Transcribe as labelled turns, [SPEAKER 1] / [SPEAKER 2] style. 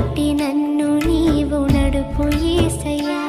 [SPEAKER 1] నన్ను నీవు నడుపు ఏసయ్యా